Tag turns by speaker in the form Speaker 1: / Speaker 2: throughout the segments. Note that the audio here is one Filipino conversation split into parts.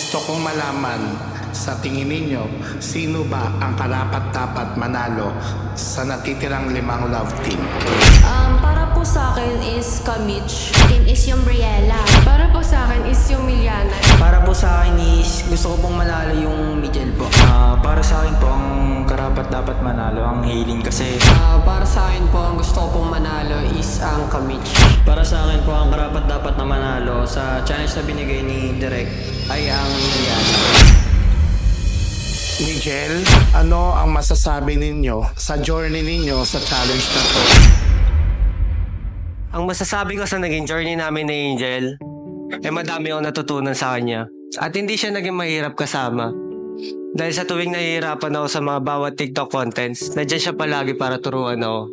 Speaker 1: Gusto kong malaman sa tingin ninyo, sino ba ang karapat-dapat manalo sa natitirang limang love team?
Speaker 2: Um, para po sa akin is Kamich.
Speaker 3: Team is yung Briella.
Speaker 2: Para po sa akin is yung Miliana.
Speaker 4: Para po sa akin is gusto ko pong manalo yung Miguel po. Ah, para sa akin po ang karapat dapat manalo ang Hailing kasi
Speaker 5: Ah, para sa akin po, ang gusto ko pong manalo is ang Kamich.
Speaker 4: para sa akin po ang karapat dapat na manalo sa challenge na binigay ni Direk ay ang Miliana.
Speaker 1: Miguel, ano ang masasabi ninyo sa journey ninyo sa challenge na to?
Speaker 6: Ang masasabi ko sa naging journey namin ni Angel, eh madami akong natutunan sa kanya. At hindi siya naging mahirap kasama. Dahil sa tuwing nahihirapan ako sa mga bawat TikTok contents, nandiyan siya palagi para turuan ako.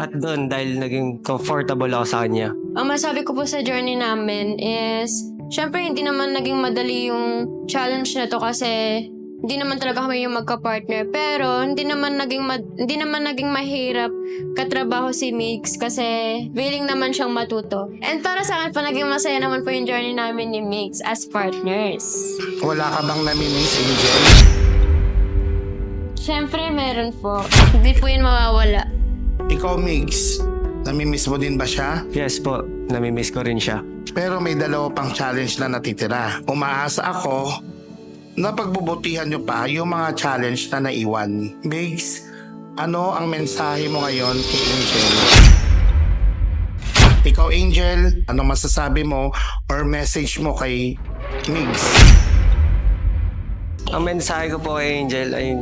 Speaker 6: At doon, dahil naging comfortable ako sa kanya.
Speaker 2: Ang masabi ko po sa journey namin is, syempre hindi naman naging madali yung challenge na to kasi hindi naman talaga kami yung magka-partner. Pero hindi naman naging mad- hindi naman naging mahirap katrabaho si Mix kasi willing naman siyang matuto. And para sa akin po, naging masaya naman po yung journey namin ni Mix as partners.
Speaker 1: Wala ka bang namimiss, Angel?
Speaker 2: Syempre meron po. Hindi po yun mawawala.
Speaker 1: Ikaw, Migs, namimiss mo din ba siya?
Speaker 6: Yes po, namimiss ko rin siya.
Speaker 1: Pero may dalawa pang challenge na natitira. Umaasa ako na pagbubutihan nyo pa yung mga challenge na naiwan. Migs, ano ang mensahe mo ngayon kay Angel? Ikaw, Angel, anong masasabi mo or message mo kay Migs?
Speaker 6: Ang mensahe ko po kay Angel ay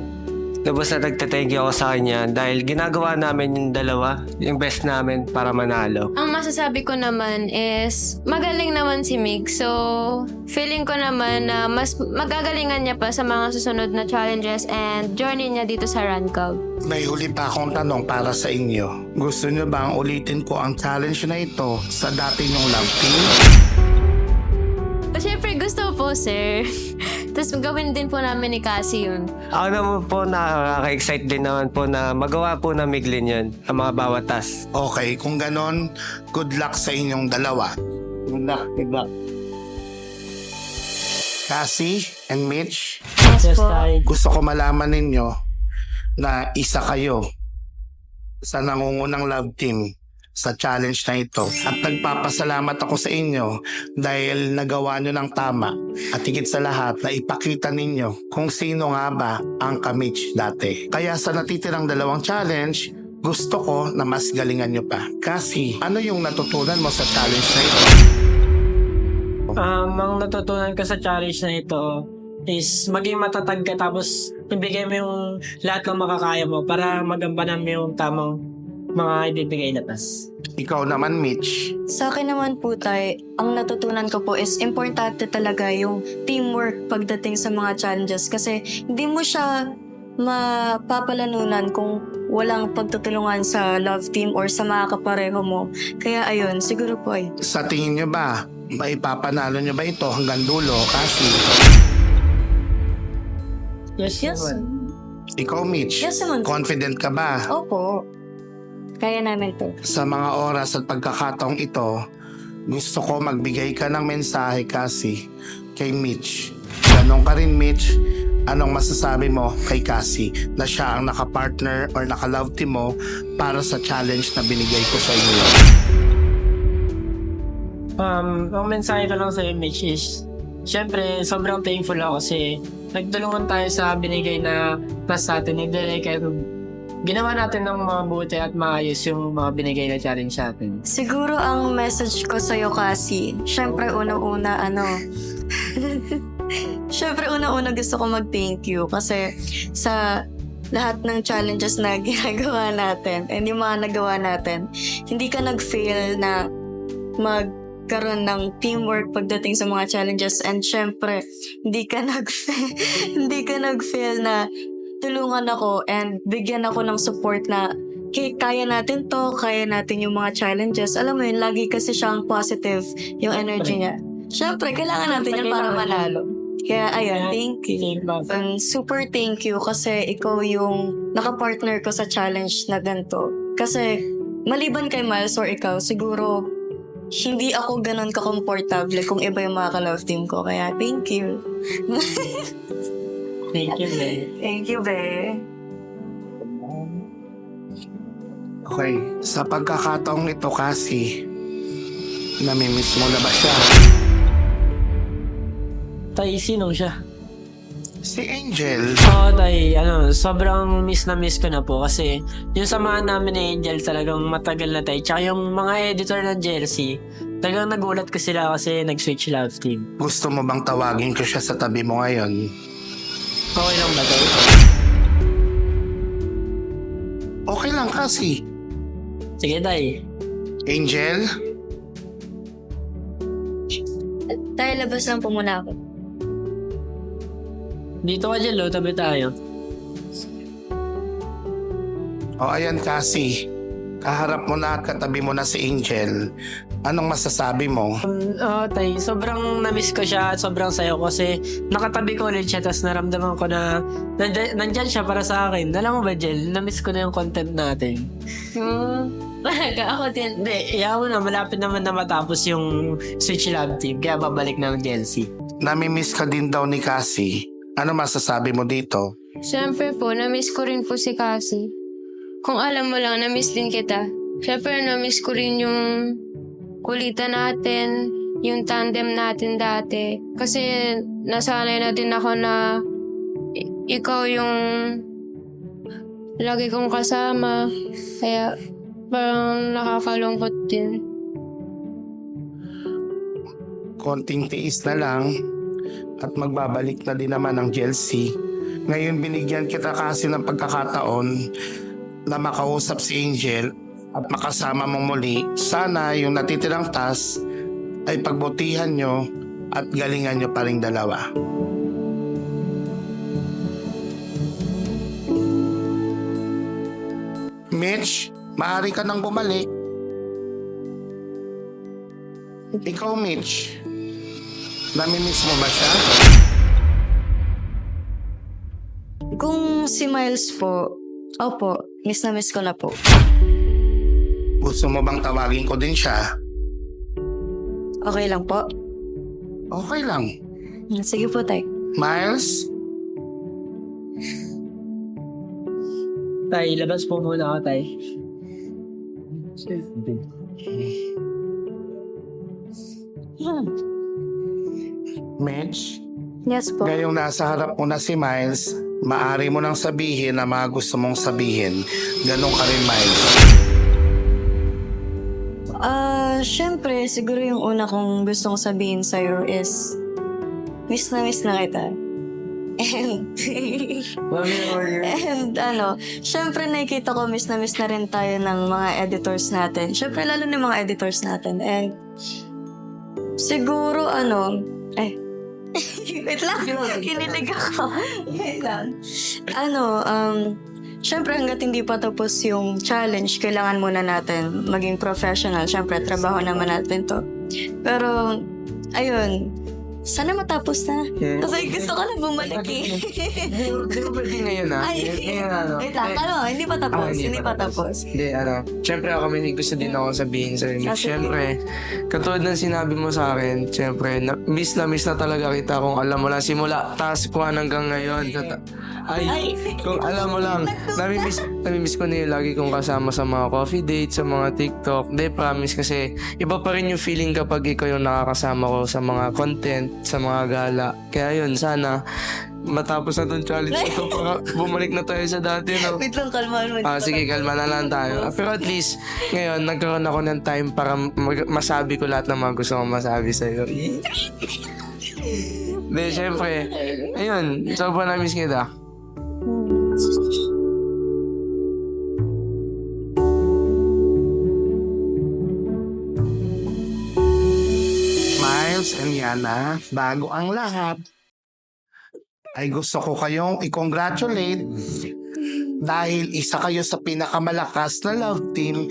Speaker 6: lubos na nagtathank you ako sa kanya dahil ginagawa namin yung dalawa, yung best namin para manalo.
Speaker 2: Ang masasabi ko naman is, magaling naman si Mig. So, feeling ko naman na mas magagalingan niya pa sa mga susunod na challenges and journey niya dito sa Run Cub.
Speaker 1: May huli pa akong tanong para sa inyo. Gusto nyo bang ulitin ko ang challenge na ito sa dati nyong love team?
Speaker 2: Po, sir. Tapos gawin din po namin ni Cassie yun.
Speaker 6: Ako naman po nakaka-excite din naman po na magawa po na Miglin yun, ang mga bawat task.
Speaker 1: Okay, kung ganon, good luck sa inyong dalawa. Good luck, good luck. Cassie and Mitch,
Speaker 2: Yes, po.
Speaker 1: gusto ko malaman ninyo na isa kayo sa nangungunang love team sa challenge na ito. At nagpapasalamat ako sa inyo dahil nagawa nyo ng tama at higit sa lahat na ipakita ninyo kung sino nga ba ang kamich dati. Kaya sa natitirang dalawang challenge, gusto ko na mas galingan nyo pa. Kasi ano yung natutunan mo sa challenge na ito?
Speaker 7: Um, ang natutunan ko sa challenge na ito is maging matatag ka tapos ibigay mo yung lahat ng makakaya mo para magampanan mo yung tamang mga ibibigay na task.
Speaker 1: Ikaw naman, Mitch.
Speaker 8: Sa akin naman po tay, ang natutunan ko po is importante talaga yung teamwork pagdating sa mga challenges kasi hindi mo siya mapapalanunan kung walang pagtutulungan sa love team or sa mga kapareho mo. Kaya ayun, siguro po ay.
Speaker 1: Sa tingin nyo ba, maipapanalo nyo ba ito hanggang dulo? Kasi
Speaker 7: Yes,
Speaker 8: Yes.
Speaker 1: ikaw, Mitch,
Speaker 8: Yes naman.
Speaker 1: confident ka ba?
Speaker 8: Opo. Kaya namin to.
Speaker 1: Sa mga oras at pagkakataong ito, gusto ko magbigay ka ng mensahe kasi kay Mitch. Ganon ka rin, Mitch. Anong masasabi mo kay Cassie na siya ang nakapartner or nakalove team mo para sa challenge na binigay ko sa inyo?
Speaker 7: Um, ang mensahe ko lang sa image is, syempre, sobrang thankful ako kasi nagtulungan tayo sa binigay na task sa atin ni Derek at ginawa natin ng mabuti at maayos yung mga binigay na challenge sa atin.
Speaker 8: Siguro ang message ko sa'yo kasi, syempre unang-una ano, syempre unang-una gusto ko mag-thank you kasi sa lahat ng challenges na ginagawa natin and yung mga nagawa natin, hindi ka nag-fail na magkaroon ng teamwork pagdating sa mga challenges and syempre hindi ka nag hindi ka nag-fail na tulungan ako and bigyan ako ng support na "Okay, kaya natin to, kaya natin yung mga challenges. Alam mo yun, lagi kasi siyang positive yung energy niya. Siyempre, kailangan natin yan para manalo. Kaya ayun, thank you.
Speaker 7: Thank you.
Speaker 8: Um, super thank you kasi ikaw yung nakapartner ko sa challenge na ganito. Kasi maliban kay Miles or ikaw, siguro hindi ako ganun ka-comfortable kung iba yung mga ka-love team ko. Kaya, thank you.
Speaker 7: Thank you, Be.
Speaker 8: thank you, be.
Speaker 1: Okay, sa pagkakataong ito kasi, namimiss mo na ba siya?
Speaker 7: Tay, sinong siya?
Speaker 1: Si Angel,
Speaker 7: Oo, tay, ano, sobrang miss na miss ko na po kasi yung samahan namin ni Angel talagang matagal na tay. Tsaka yung mga editor ng jersey, talagang nagulat ko sila kasi nag-switch love team.
Speaker 1: gusto mo bang tawagin ko siya sa tabi mo ngayon?
Speaker 7: Okay lang ba tay?
Speaker 1: Okay lang kasi.
Speaker 7: Sige, tay.
Speaker 1: Angel,
Speaker 8: Tayo, labas lang po muna ako.
Speaker 7: Dito ka dyan, lo, tabi tayo.
Speaker 1: o ayan kasi, kaharap mo na at katabi mo na si Angel. Anong masasabi mo?
Speaker 7: Um, Oo, tay, sobrang na-miss ko siya at sobrang sayo ko kasi nakatabi ko ulit siya tapos naramdaman ko na nand- nandyan siya para sa akin. Alam mo ba, Jel, na-miss ko na yung content natin.
Speaker 2: Hmm. Talaga, ako din.
Speaker 7: Hindi, iyaw mo na, malapit naman na matapos yung Switch Lab team, kaya babalik ng DLC.
Speaker 1: Namimiss ka din daw ni Cassie. Ano masasabi mo dito?
Speaker 2: Siyempre po, na-miss ko rin po si Cassie. Kung alam mo lang, na-miss din kita. Siyempre, na-miss ko rin yung kulitan natin, yung tandem natin dati. Kasi nasanay na din ako na ikaw yung lagi kong kasama. Kaya parang nakakalungkot din.
Speaker 1: konting tiis na lang at magbabalik na din naman ang GLC. Ngayon binigyan kita kasi ng pagkakataon na makausap si Angel at makasama mo muli. Sana yung natitirang task ay pagbutihan nyo at galingan nyo pa rin dalawa. Mitch, maaari ka nang bumalik. Ikaw, Mitch, namimiss mo ba siya?
Speaker 8: Kung si Miles po, opo, miss na miss ko na po.
Speaker 1: Gusto mo bang tawagin ko din siya?
Speaker 8: Okay lang po.
Speaker 1: Okay lang.
Speaker 8: Sige po, tay.
Speaker 1: Miles,
Speaker 7: Tay, labas po muna ako, tay.
Speaker 1: Mitch,
Speaker 8: Yes po.
Speaker 1: ngayong nasa harap mo na si Miles, maari mo nang sabihin na mga gusto mong sabihin. Ganon ka rin, Miles.
Speaker 8: Ah, syempre, siguro yung una kong gustong sabihin sa'yo is, miss na miss na kita. And, and ano, syempre nakikita ko miss na miss na rin tayo ng mga editors natin. Syempre, lalo na yung mga editors natin. And, siguro ano, eh, wait lang, kinilig ako. wait lang. Ano, um, Siyempre, hanggat hindi pa tapos yung challenge, kailangan muna natin maging professional. Siyempre, trabaho naman natin to. Pero, ayun, sana matapos na. Kasi gusto ko na bumalik eh.
Speaker 3: Hindi mo pwede ngayon ah.
Speaker 8: Ay,
Speaker 3: Ngayon ano.
Speaker 8: wait lang, ano, hindi pa tapos,
Speaker 3: Ah,
Speaker 8: hindi pa tapos.
Speaker 3: Hindi, ano. Siyempre ako may gusto din ako sabihin sa inyo.
Speaker 8: Ah.
Speaker 3: Siyempre, katulad ng sinabi mo sa akin, siyempre, na, miss na miss na talaga kita kung alam mo lang, simula task 1 hanggang ngayon. Kata- ay,
Speaker 8: Ay.
Speaker 3: kung alam mo lang, namimiss, namimiss ko na yung lagi kong kasama sa mga coffee dates, sa mga TikTok. Hindi, promise kasi iba pa rin yung feeling kapag ikaw yung nakakasama ko sa mga content, sa mga gala. Kaya yun, sana matapos na tong challenge na to para bumalik na tayo sa dati, no?
Speaker 8: Wait lang, kalmahan mo.
Speaker 3: Ah, sige, kalma na lang tayo. Ah, Pero at least, ngayon, nagkaroon ako ng time para mag- masabi ko lahat ng mga gusto kong masabi sa'yo. Hindi, syempre. Ayun, sobrang na-miss kita.
Speaker 1: And Yana, bago ang lahat, ay gusto ko kayong i-congratulate dahil isa kayo sa pinakamalakas na love team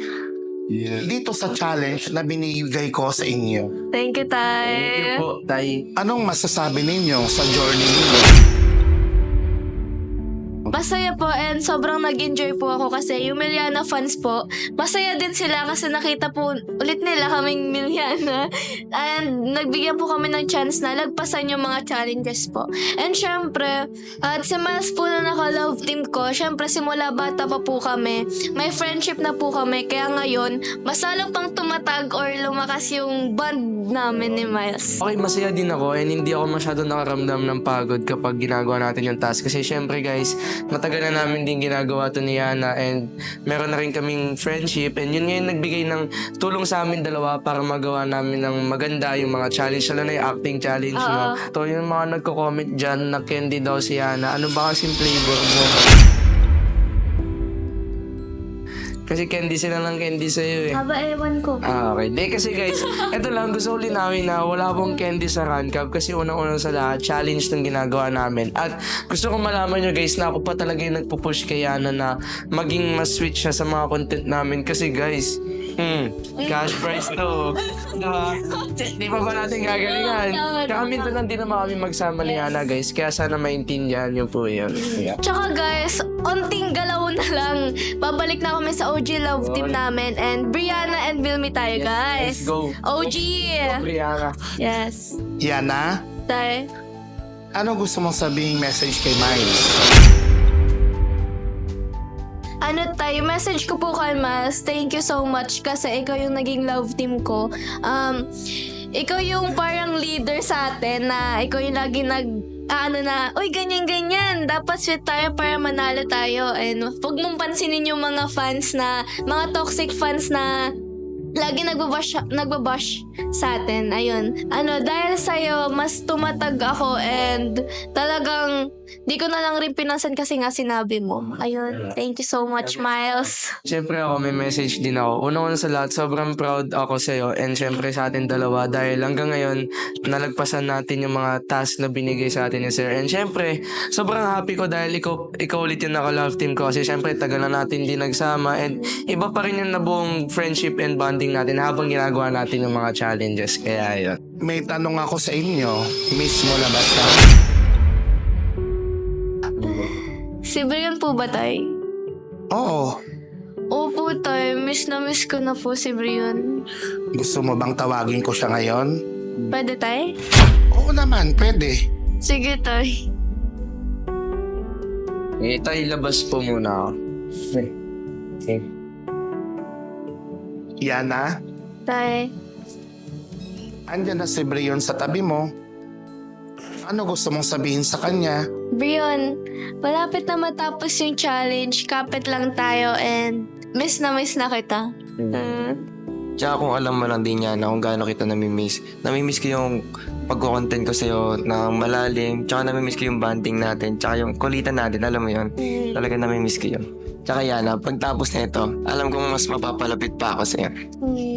Speaker 1: dito sa challenge na binigay ko sa inyo.
Speaker 2: Thank you, Tay.
Speaker 3: Thank you po, Tay.
Speaker 1: Anong masasabi ninyo sa journey ninyo?
Speaker 9: Masaya po and sobrang nag-enjoy po ako kasi yung Miliana fans po, masaya din sila kasi nakita po ulit nila kaming Miliana and nagbigyan po kami ng chance na lagpasan yung mga challenges po. And syempre, at si Miles po na naka-love team ko, syempre simula bata pa po kami, may friendship na po kami kaya ngayon, mas lalo pang tumatag or lumakas yung bond namin ni Miles.
Speaker 3: Okay, masaya din ako and hindi ako masyado nakaramdam ng pagod kapag ginagawa natin yung task. Kasi syempre guys, matagal na namin din ginagawa to ni Yana and meron na rin kaming friendship and yun ngayon nagbigay ng tulong sa amin dalawa para magawa namin ng maganda yung mga challenge. Lalo na yung acting challenge, no? To yung mga nagko-comment dyan na candy daw si Yana. Ano ba kasing flavor mo? Kasi candy sila ng candy sa'yo eh.
Speaker 9: Haba ewan ko.
Speaker 3: Ah, okay. Di kasi guys, eto lang, gusto ko linawin na wala pong candy sa run cup kasi unang-unang sa lahat, challenge ng ginagawa namin. At gusto ko malaman nyo guys na ako pa talaga yung nagpupush kay Yana na maging mas switch siya sa mga content namin. Kasi guys, hmm, cash prize to. Diba? Di pa ba natin gagalingan? Kaya minsan lang din naman kami magsama ni Yana guys. Kaya sana maintindihan nyo po yun. Yeah.
Speaker 9: Tsaka guys, onting galaw na lang. Babalik na kami sa OG Love Team namin. And Brianna and Vilmi tayo, guys.
Speaker 3: let's go.
Speaker 9: OG!
Speaker 3: Brianna.
Speaker 9: Yes.
Speaker 1: Yana,
Speaker 9: Tayo.
Speaker 1: ano gusto mong sabihin message kay Miles?
Speaker 9: Ano tayo, message ko po kay Mas, thank you so much kasi ikaw yung naging love team ko. Um, ikaw yung parang leader sa atin na ikaw yung lagi nag ano na, uy, ganyan-ganyan. Dapat sweet tayo para manalo tayo. And huwag mong pansinin yung mga fans na, mga toxic fans na lagi nagbabash, nagbabash sa atin. Ayun. Ano, dahil sa'yo, mas tumatag ako and talagang di ko na lang rin pinansan kasi nga sinabi mo. Ayun. Thank you so much, Miles.
Speaker 3: Siyempre ako, may message din ako. Una-una sa lahat, sobrang proud ako sa'yo and siyempre sa atin dalawa dahil hanggang ngayon, nalagpasan natin yung mga task na binigay sa atin ni Sir. And siyempre, sobrang happy ko dahil ikaw, ikaw ulit yung naka-love team ko kasi siyempre tagal na natin din nagsama and iba pa rin yung nabuong friendship and bonding natin habang ginagawa natin yung mga challenges. Kaya yun.
Speaker 1: May tanong ako sa inyo, miss mo na ba siya?
Speaker 9: Si Brian po ba, tay?
Speaker 1: Oo.
Speaker 9: Opo, tay. Miss na miss ko na po si Brian.
Speaker 1: Gusto mo bang tawagin ko siya ngayon?
Speaker 9: Pwede, tay?
Speaker 1: Oo naman, pwede.
Speaker 9: Sige, tay.
Speaker 3: Eh, tayo labas po muna ako. Okay.
Speaker 1: Yana,
Speaker 9: Tay.
Speaker 1: andyan na si Brion sa tabi mo. Ano gusto mong sabihin sa kanya?
Speaker 9: Brian, malapit na matapos yung challenge. Kapit lang tayo and miss na miss na kita. Mm.
Speaker 4: Tsaka kung alam mo lang din yan na kung gaano kita namimiss. Namimiss ko yung pagko-content ko sa'yo na malalim. Tsaka namimiss ko yung banding natin. Tsaka yung kulitan natin, alam mo yun. Talaga namimiss ko yun. Tsaka Yana, pagtapos na ito, alam kong mas mapapalapit pa ako sa'yo.
Speaker 9: Mm.